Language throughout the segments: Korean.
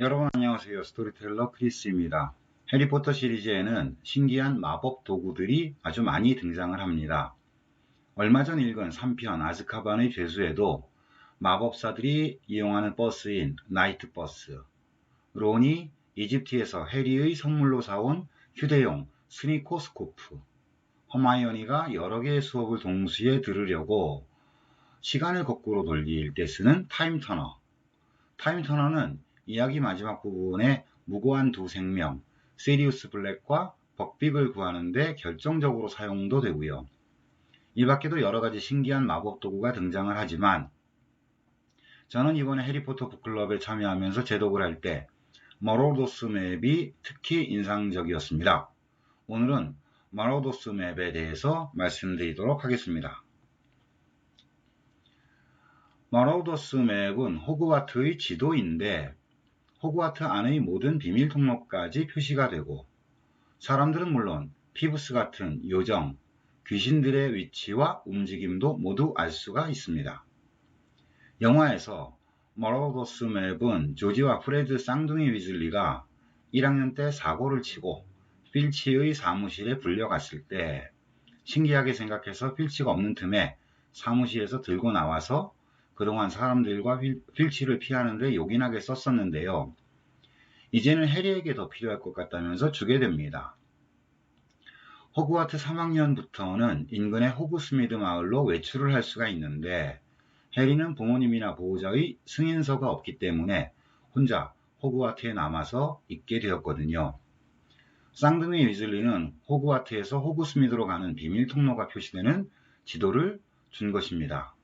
여러분 안녕하세요. 스토리텔러 크리스입니다. 해리포터 시리즈에는 신기한 마법 도구들이 아주 많이 등장을 합니다. 얼마 전 읽은 3편 아즈카반의 죄수에도 마법사들이 이용하는 버스인 나이트 버스, 론이 이집트에서 해리의 선물로 사온 휴대용 스니코스코프, 허마이어니가 여러 개의 수업을 동시에 들으려고 시간을 거꾸로 돌릴 때 쓰는 타임터너. 타임터너는 이야기 마지막 부분에 무고한 두 생명, 시리우스 블랙과 벅빅을 구하는데 결정적으로 사용도 되고요. 이 밖에도 여러 가지 신기한 마법 도구가 등장을 하지만 저는 이번에 해리포터 북클럽에 참여하면서 제독을 할 때 머로도스 맵이 특히 인상적이었습니다. 오늘은 마로도스 맵에 대해서 말씀드리도록 하겠습니다. 마로도스 맵은 호그와트의 지도인데 호그와트 안의 모든 비밀 통로까지 표시가 되고 사람들은 물론 피부스 같은 요정, 귀신들의 위치와 움직임도 모두 알 수가 있습니다. 영화에서 머로도스 맵은 조지와 프레드 쌍둥이 위즐리가 1학년 때 사고를 치고 필치의 사무실에 불려갔을 때 신기하게 생각해서 필치가 없는 틈에 사무실에서 들고 나와서 그동안 사람들과 필치를 피하는데 요긴하게 썼었는데요. 이제는 해리에게 더 필요할 것 같다면서 주게 됩니다. 호그와트 3학년부터는 인근의 호그스미드 마을로 외출을 할 수가 있는데 해리는 부모님이나 보호자의 승인서가 없기 때문에 혼자 호그와트에 남아서 있게 되었거든요. 쌍둥이 위즐리는 호그와트에서 호그스미드로 가는 비밀 통로가 표시되는 지도를 준 것입니다.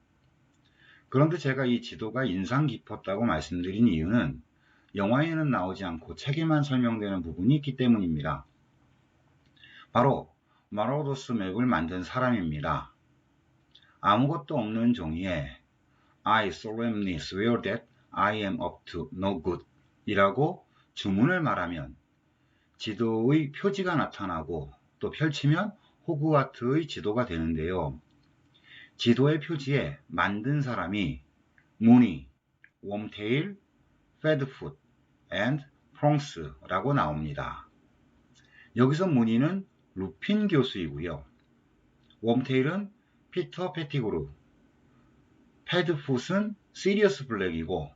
그런데 제가 이 지도가 인상 깊었다고 말씀드린 이유는 영화에는 나오지 않고 책에만 설명되는 부분이 있기 때문입니다. 바로 마로도스 맵을 만든 사람입니다. 아무것도 없는 종이에 I solemnly swear that I am up to no good 이라고 주문을 말하면 지도의 표지가 나타나고 또 펼치면 호그와트의 지도가 되는데요. 지도의 표지에 만든 사람이 무니, 웜테일, 페드풋, and 프롱스라고 나옵니다. 여기서 무니는 루핀 교수이고요. 웜테일은 피터 페티그루, 패드풋은 시리어스 블랙이고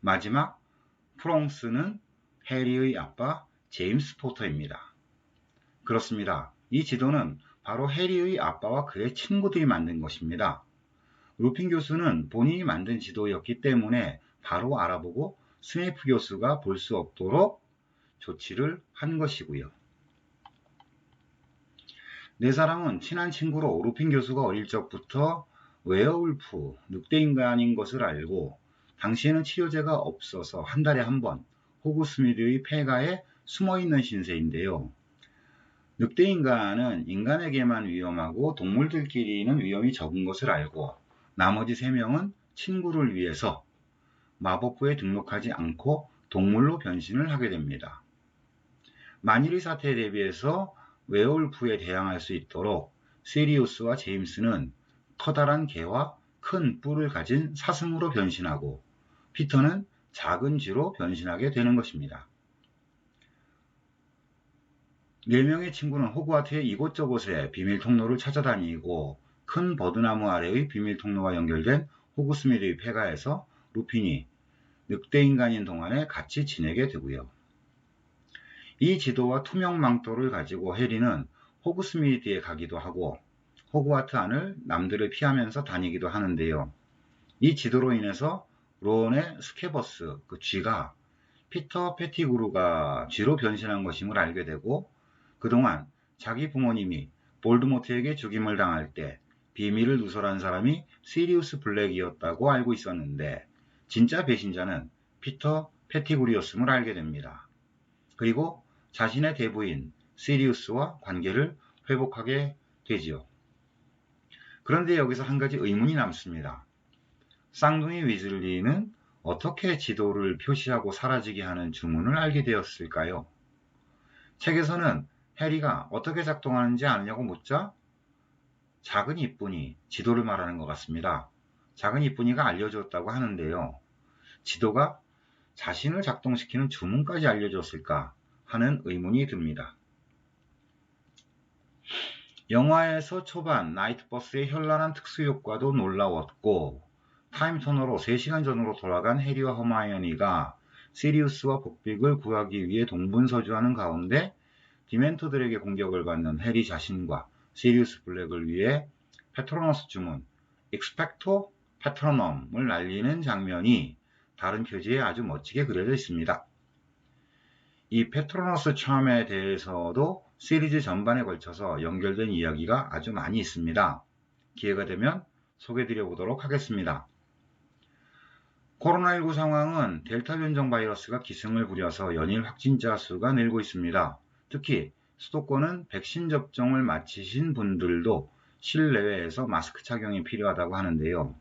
마지막 프롱스는 해리의 아빠 제임스 포터입니다. 그렇습니다. 이 지도는 바로 해리의 아빠와 그의 친구들이 만든 것입니다. 루핀 교수는 본인이 만든 지도였기 때문에 바로 알아보고 스네이프 교수가 볼 수 없도록 조치를 한 것이고요. 네 사람은 친한 친구로 루핀 교수가 어릴 적부터 웨어울프, 늑대인간인 것을 알고 당시에는 치료제가 없어서 한 달에 한 번 호그스미드의 폐가에 숨어있는 신세인데요. 늑대인간은 인간에게만 위험하고 동물들끼리는 위험이 적은 것을 알고 나머지 3명은 친구를 위해서 마법부에 등록하지 않고 동물로 변신을 하게 됩니다. 만일의 사태에 대비해서 웨올프에 대항할 수 있도록 시리우스와 제임스는 커다란 개와 큰 뿔을 가진 사슴으로 변신하고 피터는 작은 쥐로 변신하게 되는 것입니다. 네 명의 친구는 호그와트의 이곳저곳에 비밀 통로를 찾아다니고 큰 버드나무 아래의 비밀 통로와 연결된 호그스미드의 폐가에서 루핀이 늑대인간인 동안에 같이 지내게 되고요. 이 지도와 투명 망토를 가지고 해리는 호그스미드에 가기도 하고 호그와트 안을 남들을 피하면서 다니기도 하는데요. 이 지도로 인해서 론의 스케버스, 그 쥐가 피터 페티그루가 쥐로 변신한 것임을 알게 되고 그동안 자기 부모님이 볼드모트에게 죽임을 당할 때 비밀을 누설한 사람이 시리우스 블랙이었다고 알고 있었는데 진짜 배신자는 피터 페티구리였음을 알게 됩니다. 그리고 자신의 대부인 시리우스와 관계를 회복하게 되지요. 그런데 여기서 한 가지 의문이 남습니다. 쌍둥이 위즐리는 어떻게 지도를 표시하고 사라지게 하는 주문을 알게 되었을까요? 책에서는 해리가 어떻게 작동하는지 아느냐고 묻자 작은 이쁜이 지도를 말하는 것 같습니다. 작은 이쁜이가 알려줬다고 하는데요. 지도가 자신을 작동시키는 주문까지 알려줬을까 하는 의문이 듭니다. 영화에서 초반 나이트버스의 현란한 특수효과도 놀라웠고 타임터너로 3시간 전으로 돌아간 해리와 허마이어니가 시리우스와 복빅을 구하기 위해 동분서주하는 가운데 디멘터들에게 공격을 받는 해리 자신과 시리우스 블랙을 위해 페트로너스 주문 익스펙토 페트로넘을 날리는 장면이 다른 표지에 아주 멋지게 그려져 있습니다. 이 페트로너스 참에 대해서도 시리즈 전반에 걸쳐서 연결된 이야기가 아주 많이 있습니다. 기회가 되면 소개드려 보도록 하겠습니다. 코로나19 상황은 델타 변종 바이러스가 기승을 부려서 연일 확진자 수가 늘고 있습니다. 특히 수도권은 백신 접종을 마치신 분들도 실내외에서 마스크 착용이 필요하다고 하는데요.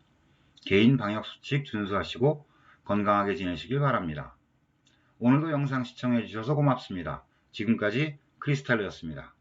개인 방역수칙 준수하시고 건강하게 지내시길 바랍니다. 오늘도 영상 시청해 주셔서 고맙습니다. 지금까지 크리스탈이었습니다.